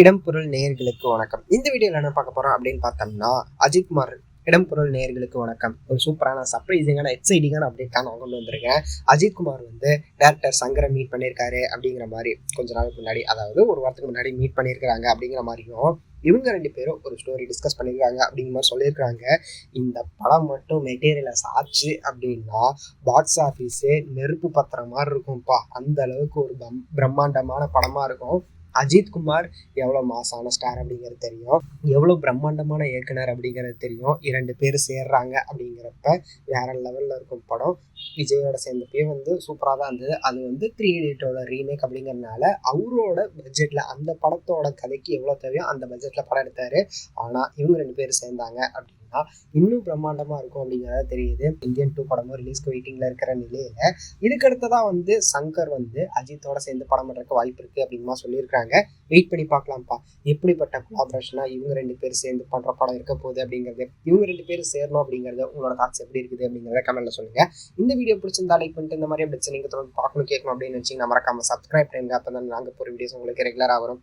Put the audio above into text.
இடம்பொருள் நேயர்களுக்கு வணக்கம். இந்த வீடியோவில் என்ன பார்க்க போறோம் அப்படின்னு பார்த்தோம்னா அஜித் குமார் இடம்பொருள் நேயர்களுக்கு வணக்கம். ஒரு சூப்பரான சர்ப்ரைசிங்கான எக்ஸைட்டிங்கான அப்படின்னு நான் கொண்டு வந்திருக்கேன். அஜித் குமார் வந்து டேரக்டர் சங்கரை மீட் பண்ணியிருக்காரு அப்படிங்கிற மாதிரி கொஞ்ச நாளுக்கு முன்னாடி அதாவது ஒரு வாரத்துக்கு முன்னாடி மீட் பண்ணியிருக்காங்க அப்படிங்கிற மாதிரியும் இவங்க ரெண்டு பேரும் ஒரு ஸ்டோரி டிஸ்கஸ் பண்ணியிருக்காங்க அப்படிங்கிற மாதிரி சொல்லியிருக்காங்க இந்த படம் மட்டும் மெட்டீரியலை சாச்சு அப்படின்னா பாக்ஸ் ஆஃபீஸு நெருப்பு பத்திர மாதிரி இருக்கும்ப்பா. அந்த அளவுக்கு ஒரு பம் பிரம்மாண்டமான படமாக இருக்கும். அஜித் குமார் எவ்வளோ மாசான ஸ்டார் அப்படிங்கிறது தெரியும். எவ்வளோ பிரம்மாண்டமான இயக்குனர் அப்படிங்கிறது தெரியும். இரண்டு பேர் சேர்றாங்க அப்படிங்கிறப்ப வேற லெவலில் இருக்கும் படம். விஜயோட சேர்ந்தப்பயே வந்து சூப்பராக தான் இருந்தது. அது வந்து த்ரீ இடியட்டோட ரீமேக் அப்படிங்கிறதுனால அவரோட பட்ஜெட்டில் அந்த படத்தோட கதைக்கு எவ்வளோ தேவையோ அந்த பட்ஜெட்டில் படம் எடுத்தார். ஆனால் இவங்க ரெண்டு பேர் சேர்ந்தாங்க அப்படின்னு இன்னும் பிரம்மாண்டமாக இருக்கும் அப்படிங்கிறத தெரியுது. இந்தியன் டூ படமும் ரிலீஸ்க்கு வெயிட்டிங்கில் இருக்கிற நிலையில். இதுக்கடுத்ததான் வந்து சங்கர் வந்து அஜித்தோட சேர்ந்து படம் பண்ணுறதுக்கு வாய்ப்பு இருக்குது அப்படின்மா சொல்லியிருக்காங்க வெயிட் பண்ணி பார்க்கலாம்ப்பா. எப்படிப்பட்ட கொலாபரேஷனாக இவங்க ரெண்டு பேர் சேர்ந்து பண்ணுற படம் இருக்க போகுது அப்படிங்கிறது இவங்க ரெண்டு பேரும் சேரணும் அப்படிங்கிறது உங்களோட தாட்ஸ் எப்படி இருக்குது அப்படிங்கிறத கமெண்ட்ல சொல்லுங்க. இந்த வீடியோ பிடிச்சிருந்தா லைக் பண்ணிட்டு இந்த மாதிரி பிரச்சனை நீங்கள் தொடர்ந்து பார்க்கணும் கேட்கணும் அப்படின்னு நினச்சிங்கன்னா மறக்காம சப்ஸ்கிரைப் பண்ணுங்க. அப்போ தான் நாங்கள் போகிற வீடியோஸ் உங்களுக்கு ரெகுலராக வரும்.